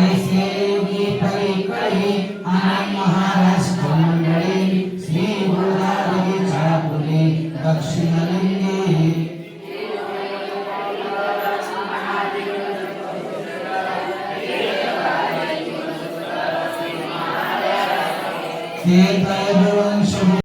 ऐसे योगी परिकळी महाराष्ट्र मंडळी श्री गोदावरी चापुले दक्षिणलिंगे. तीर्थवंश श्री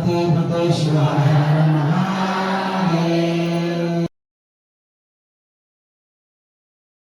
पार्वती पते शिवाय